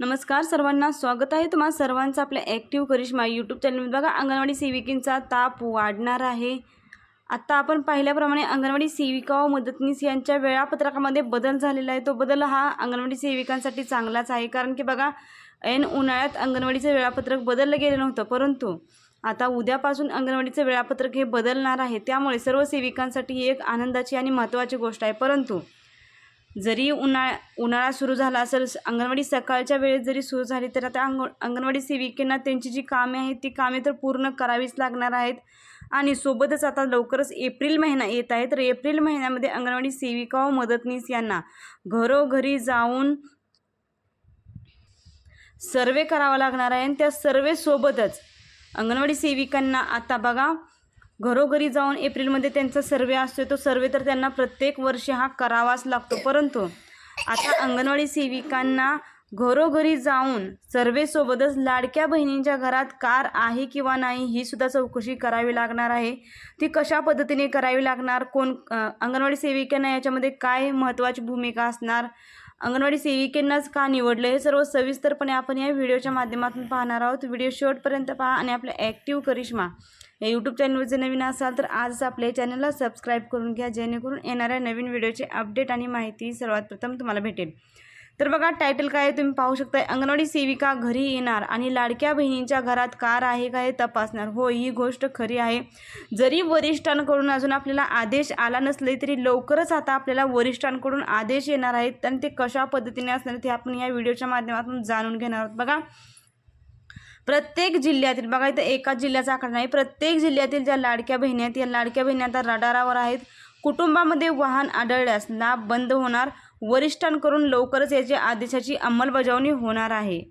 नमस्कार सर्वांना स्वागत आहे तुम्हा सर्वांचं आपल्या ॲक्टिव्ह करिश्मा यूट्यूब चॅनलमध्ये बघा अंगणवाडी सेविकेंचा ताप वाढणार आहे. आत्ता आपण पाहिल्याप्रमाणे अंगणवाडी सेविका व मदतनीस यांच्या वेळापत्रकामध्ये बदल झालेला आहे. तो बदल हा अंगणवाडी सेविकांसाठी चांगलाच आहे. कारण की बघा ऐन उन्हाळ्यात अंगणवाडीचं वेळापत्रक बदललं गेलं नव्हतं. परंतु आता उद्यापासून अंगणवाडीचं वेळापत्रक हे बदलणार आहे. त्यामुळे सर्व सेविकांसाठी ही एक आनंदाची आणि महत्त्वाची गोष्ट आहे. परंतु जरी उन्हाळा उन्हाळा सुरू झाला असेल अंगणवाडी सकाळच्या वेळेत जरी सुरू झाली तर आता अंग अंगणवाडी सेविकेंना त्यांची जी कामे आहेत ती कामे तर पूर्ण करावीच लागणार आहेत. आणि सोबतच आता लवकरच एप्रिल महिना येत आहे तर एप्रिल महिन्यामध्ये अंगणवाडी सेविका व मदतनीस यांना घरोघरी जाऊन सर्वे करावा लागणार आहे. आणि त्या सर्वेसोबतच अंगणवाडी सेविकांना आता बघा घरोघरी जाऊन एप्रिलमध्ये त्यांचा सर्वे असतो तो सर्वे तर त्यांना प्रत्येक वर्षी हा करावाच लागतो. परंतु आता अंगणवाडी सेविकांना घरोघरी जाऊन सर्वेसोबतच लाडक्या बहिणींच्या घरात कार आहे किंवा नाही ही सुद्धा चौकशी करावी लागणार आहे. ती कशा पद्धतीने करावी लागणार? कोण अंगणवाडी सेविकांना याच्यामध्ये काय महत्त्वाची भूमिका असणार? अंगणवाडी सेविकेंनाच का निवडलं? हे सर्व सविस्तरपणे आपण या व्हिडिओच्या माध्यमातून पाहणार आहोत. व्हिडिओ शेवटपर्यंत पहा आणि आपल्या ॲक्टिव्ह करिश्मा या यूट्यूब चॅनलवर जर नवीन असाल तर आजच आपल्या चॅनलला सबस्क्राईब करून घ्या जेणेकरून येणाऱ्या नवीन व्हिडिओचे अपडेट आणि माहिती सर्वात प्रथम तुम्हाला भेटेल. तर बघा टायटल काय आहे तुम्ही पाहू शकता अंगणवाडी सेविका घरी येणार आणि लाडक्या बहिणींच्या घरात कार आहे का हे तपासणार. हो ही गोष्ट खरी आहे. जरी वरिष्ठांकडून अजून आपल्याला आदेश आला नसले तरी लवकरच आता आपल्याला वरिष्ठांकडून आदेश येणार आहेत आणि ते कशा पद्धतीने असणार ते आपण या व्हिडिओच्या माध्यमातून जाणून घेणार आहोत. बघा प्रत्येक जिल्ह्यातील बघा इथं एकाच जिल्ह्याचा आकडा नाही प्रत्येक जिल्ह्यातील ज्या लाडक्या बहिणी आहेत या लाडक्या बहिणी आता रडारावर आहेत. कुटुंबामध्ये वाहन आढळल्यास लाभ बंद होणार. वरिष्ठांकडून लवकरच याच्या आदेशाची अंमलबजावणी होणार आहे.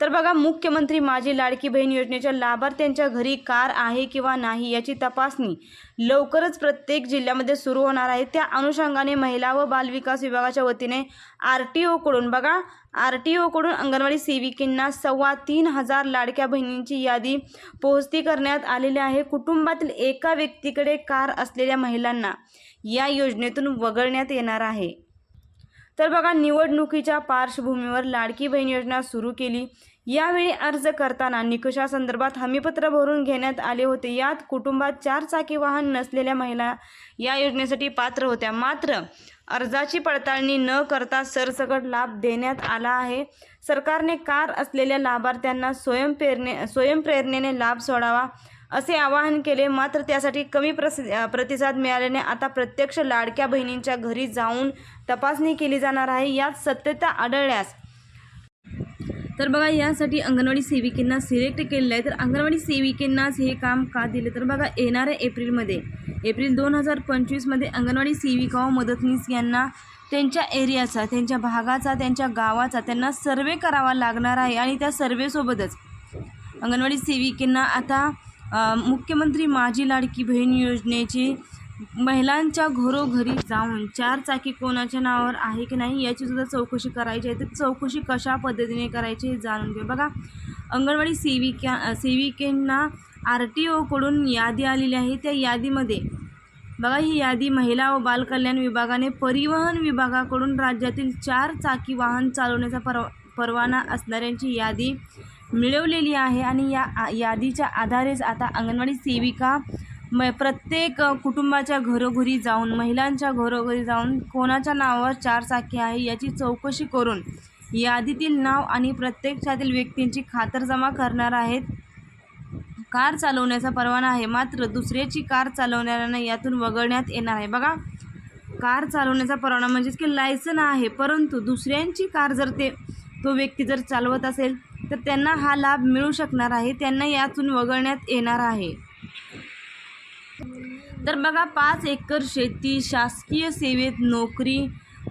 तर बघा मुख्यमंत्री माझी लाडकी बहीण योजनेच्या लाभार्थ्यांच्या घरी कार आहे किंवा नाही याची तपासणी लवकरच प्रत्येक जिल्ह्यामध्ये सुरू होणार आहे. त्या अनुषंगाने महिला व बालविकास विभागाच्या वतीने आर टी ओकडून बघा आर टी ओकडून अंगणवाडी सेविकेंना सव्वा तीन हजार लाडक्या बहिणींची यादी पोहोचती करण्यात आलेली आहे. कुटुंबातील एका व्यक्तीकडे कार असलेल्या महिलांना या योजनेतून वगळण्यात येणार आहे. तर बघा निवडणुकीच्या पार्श्वभूमीवर लाडकी बहीण योजना सुरू केली. यावेळी अर्ज करताना निकषासंदर्भात हमीपत्र भरून घेण्यात आले होते. यात कुटुंबात चार चाकी वाहन नसलेल्या महिला या योजनेसाठी पात्र होत्या. मात्र अर्जाची पडताळणी न करता सरसकट लाभ देण्यात आला आहे. सरकारने कार असलेल्या लाभार्थ्यांना स्वयंप्रेरणे स्वयंप्रेरणेने लाभ सोडावा. असे आवाहन केले. मात्र त्यासाठी कमी प्रसि प्रतिसाद मिळाल्याने आता प्रत्यक्ष लाडक्या बहिणींच्या घरी जाऊन तपासणी केली जाणार आहे. यात सत्यता आढळल्यास तर बघा यासाठी अंगणवाडी सेविकेंना सिलेक्ट केलेलं आहे. तर अंगणवाडी सेविकेंनाच हे काम का दिले? तर बघा येणाऱ्या एप्रिलमध्ये एप्रिल दोन हजार पंचवीसमध्ये अंगणवाडी सेविका व मदतनीस यांना त्यांच्या एरियाचा त्यांच्या भागाचा त्यांच्या गावाचा त्यांना सर्वे करावा लागणार आहे आणि त्या सर्वेसोबतच अंगणवाडी सेविकांना आता मुख्यमंत्री माझी लाडकी बहीण योजनेची महिलांच्या घरोघरी जाऊन चार चाकी कोणाच्या नावावर आहे की नाही याची सुद्धा चौकशी करायची आहे. तर चौकशी कशा पद्धतीने करायची हे जाणून घेऊ. बघा अंगणवाडी सेविका सेविकेंना आर टी ओकडून यादी आलेली आहे. त्या यादीमध्ये बघा ही यादी महिला व बालकल्याण विभागाने परिवहन विभागाकडून राज्यातील चार चाकी वाहन चालवण्याचा परवा परवाना असणाऱ्यांची यादी मिळवलेली आहे आणि या आ- यादीच्या आधारेच आता अंगणवाडी सेविका म प्रत्येक कुटुंबाच्या घरोघरी जाऊन महिलांच्या घरोघरी जाऊन कोणाच्या नावावर चार चाकी आहे याची चौकशी करून यादीतील नाव आणि प्रत्यक्षातील व्यक्तींची खातरजमा करणार आहेत. कार चालवण्याचा परवाना आहे मात्र दुसऱ्याची कार चालवणाऱ्यांना यातून वगळण्यात येणार आहे. बघा कार चालवण्याचा परवाना म्हणजेच की लायसन आहे परंतु दुसऱ्यांची कार जर ते तो व्यक्ती जर चालवत असेल तर त्यांना हा लाभ मिळू शकणार आहे. त्यांना यातून वगळण्यात येणार आहे. तर बघा पाच एकर शेती शासकीय सेवेत नोकरी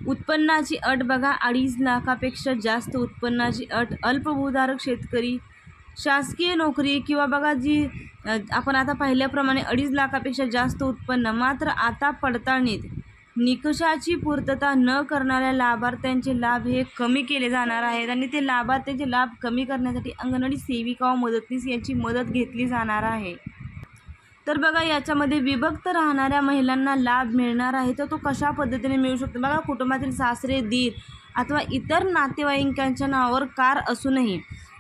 उत्पन्नाची अट बघा अडीच लाखापेक्षा जास्त उत्पन्नाची अट अल्पभूधारक शेतकरी शासकीय नोकरी किंवा बघा जी आपण आता पाहिल्याप्रमाणे अडीच लाखापेक्षा जास्त उत्पन्न मात्र आता पडताळणीत. निकषाची पूर्तता न करणाऱ्या लाभार्थ्यांचे लाभ हे कमी केले जाणार आहेत आणि ते लाभार्थ्यांचे लाभ कमी करण्यासाठी अंगणवाडी सेविका व मदतनीस यांची मदत घेतली जाणार आहे. तर बघा याच्यामध्ये विभक्त राहणाऱ्या महिलांना लाभ मिळणार आहे. तर तो कशा पद्धतीने मिळू शकतो? बघा कुटुंबातील सासरे दीर अथवा इतर नातेवाईकांच्या नावावर कार असूनही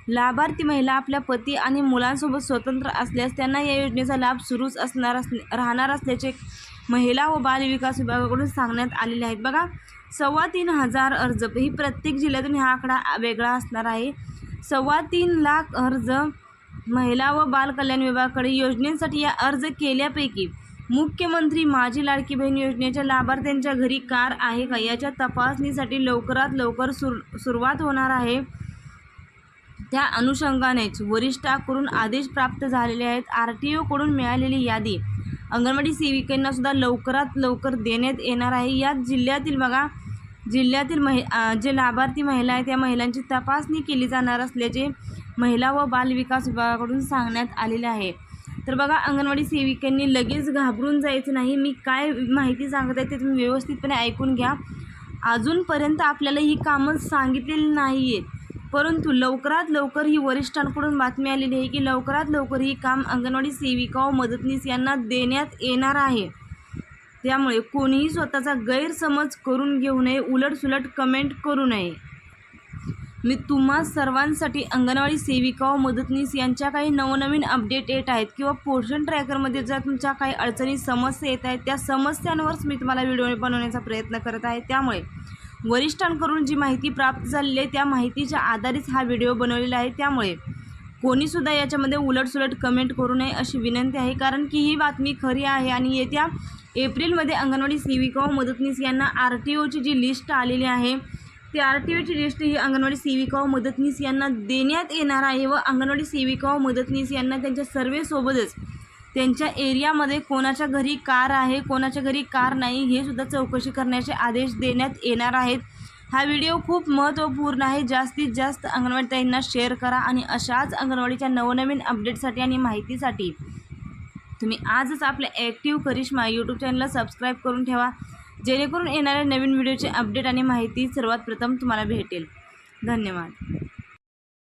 लाभार्थी महिला आपल्या पती आणि मुलांसोबत स्वतंत्र असल्यास त्यांना या योजनेचा लाभ सुरूच असणार अस राहणार असल्याचे महिला व बाल विकास विभागाकडून सांगण्यात आलेले आहेत. बघा सव्वा तीन हजार अर्ज ही प्रत्येक जिल्ह्यातून हा आकडा वेगळा असणार आहे. सव्वा तीन लाख अर्ज महिला व बाल कल्याण विभागाकडे योजनेसाठी या अर्ज केल्यापैकी मुख्यमंत्री माझी लाडकी बहीण योजनेच्या लाभार्थ्यांच्या घरी कार आहे का? याच्या तपासणीसाठी लवकरात लवकर सुर सुरुवात होणार आहे. त्या अनुषंगानेच वरिष्ठाकडून आदेश प्राप्त झालेले आहेत. आर टी ओकडून मिळालेली यादी अंगणवाडी सेविकांना सुद्धा लवकरात लवकर देण्यात येणार आहे. यात जिल्ह्यातील बघा जिल्ह्यातील महि जे लाभार्थी महिला आहेत त्या महिलांची तपासणी केली जाणार असल्याचे महिला व बाल विकास विभागाकडून सांगण्यात आलेले आहे. तर बघा अंगणवाडी सेविकांनी लगेच घाबरून जायचं नाही. मी काय माहिती सांगत आहे ते तुम्ही व्यवस्थितपणे ऐकून घ्या. अजूनपर्यंत आपल्याला ही कामं सांगितलेली नाही आहेत परंतु लवकरात लवकर ही वरिष्ठांकडून बातमी आलेली आहे की लवकरात लवकर ही काम अंगणवाडी सेविका व मदतनीस यांना देण्यात येणार आहे. त्यामुळे कोणीही स्वतःचा गैरसमज करून घेऊ नये उलटसुलट कमेंट करू नये. मी तुम्हा सर्वांसाठी अंगणवाडी सेविका व मदतनीस यांच्या काही नवनवीन अपडेट येत आहेत किंवा पोषण ट्रॅकरमध्ये जर तुमच्या काही अडचणी समस्या येत आहेत त्या समस्यांवरच मी तुम्हाला व्हिडिओ बनवण्याचा प्रयत्न करत आहे. त्यामुळे वरिष्ठांकडून जी माहिती प्राप्त झालेली आहे त्या माहितीच्या आधारेच हा व्हिडिओ बनवलेला आहे. त्यामुळे कोणीसुद्धा याच्यामध्ये उलटसुलट कमेंट करू नये अशी विनंती आहे. कारण की ही बातमी खरी आहे आणि येत्या एप्रिलमध्ये अंगणवाडी सेविका व मदतनीस यांना आर टी ओची जी लिस्ट आलेली आहे ती आर टी ओची लिस्ट ही अंगणवाडी सेविका व मदतनीस यांना देण्यात येणार आहे व अंगणवाडी सेविका व मदतनीस यांना त्यांच्या सर्वेसोबतच त्यांच्या एरियामध्ये कोणाच्या घरी कार आहे कोणाच्या घरी कार नाही हे सुद्धा चौकशी करण्याचे आदेश देण्यात येणार आहेत. हा व्हिडिओ खूप महत्त्वपूर्ण आहे. जास्तीत जास्त अंगणवाडी ताईंना शेअर करा आणि अशाच अंगणवाडीच्या नवनवीन अपडेटसाठी आणि माहितीसाठी तुम्ही आजच आपल्या ॲक्टिव्ह करिश्मा यूट्यूब चॅनलला सबस्क्राईब करून ठेवा. जेणेकरून येणाऱ्या नवीन व्हिडिओचे अपडेट आणि माहिती सर्वात प्रथम तुम्हाला भेटेल. धन्यवाद.